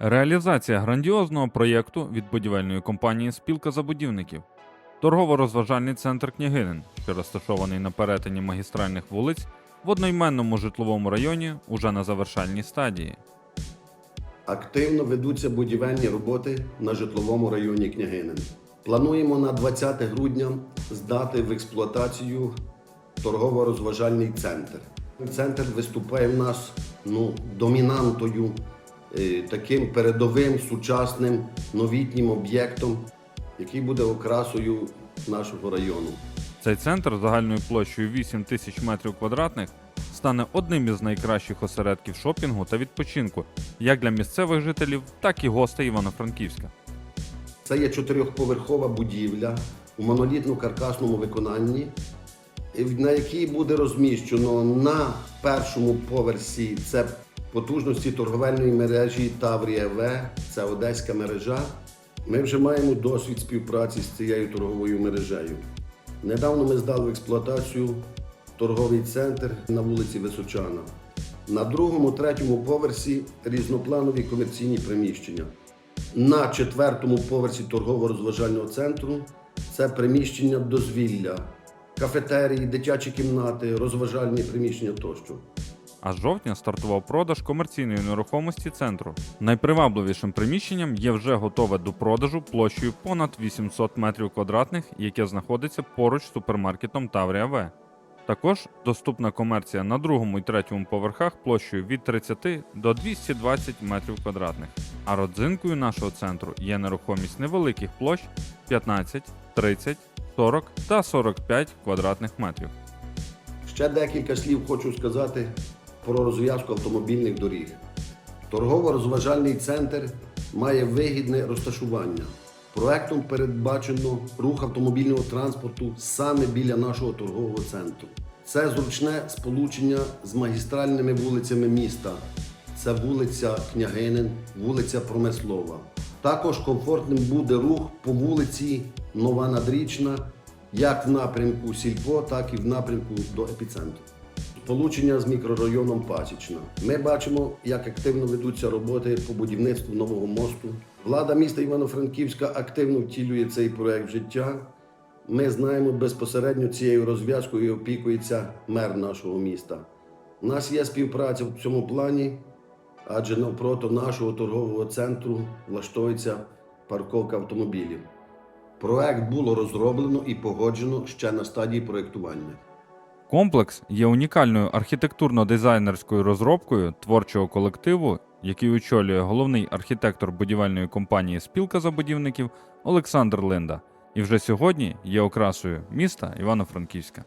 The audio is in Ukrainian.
Реалізація грандіозного проєкту від будівельної компанії Спілка забудівників. Торгово-розважальний центр Княгинин, що розташований на перетині магістральних вулиць в одноіменному житловому районі, уже на завершальній стадії. Активно ведуться будівельні роботи на житловому районі Княгинин. Плануємо на 20 грудня здати в експлуатацію торгово-розважальний центр. Центр виступає в нас ну, домінантою, таким передовим, сучасним, новітнім об'єктом, який буде окрасою нашого району. Цей центр загальною площею 8 тисяч метрів квадратних стане одним із найкращих осередків шопінгу та відпочинку як для місцевих жителів, так і гостей Івано-Франківська. Це є чотирьохповерхова будівля у монолітно-каркасному виконанні, на якій буде розміщено на першому поверсі це потужності торговельної мережі Таврія В, це одеська мережа. Ми вже маємо досвід співпраці з цією торговою мережею. Недавно ми здали в експлуатацію торговий центр на вулиці Височана. На другому, третьому поверсі різнопланові комерційні приміщення. На четвертому поверсі торгово-розважального центру це приміщення дозвілля, кафетерії, дитячі кімнати, розважальні приміщення тощо. А з жовтня стартував продаж комерційної нерухомості центру. Найпривабливішим приміщенням є вже готове до продажу площею понад 800 метрів квадратних, яке знаходиться поруч з супермаркетом Таврія В. Також доступна комерція на другому і третьому поверхах площею від 30 до 220 метрів квадратних. А родзинкою нашого центру є нерухомість невеликих площ 15, 30, 40 та 45 квадратних метрів. Ще декілька слів хочу сказати про розв'язку автомобільних доріг. Торгово-розважальний центр має вигідне розташування. Проектом передбачено рух автомобільного транспорту саме біля нашого торгового центру. Це зручне сполучення з магістральними вулицями міста. Це вулиця Княгинин, вулиця Промислова. Також комфортним буде рух по вулиці Нова Надрічна, як в напрямку Сільпо, так і в напрямку до епіцентру. Сполучення з мікрорайоном Пасічна. Ми бачимо, як активно ведуться роботи по будівництву нового мосту. Влада міста Івано-Франківська активно втілює цей проект в життя. Ми знаємо безпосередньо цією розв'язкою опікується мер нашого міста. У нас є співпраця в цьому плані, адже навпроти нашого торгового центру влаштовується парковка автомобілів. Проект було розроблено і погоджено ще на стадії проєктування. Комплекс є унікальною архітектурно-дизайнерською розробкою творчого колективу, який очолює головний архітектор будівельної компанії Спілка забудівників Олександр Линда, і вже сьогодні є окрасою міста Івано-Франківська.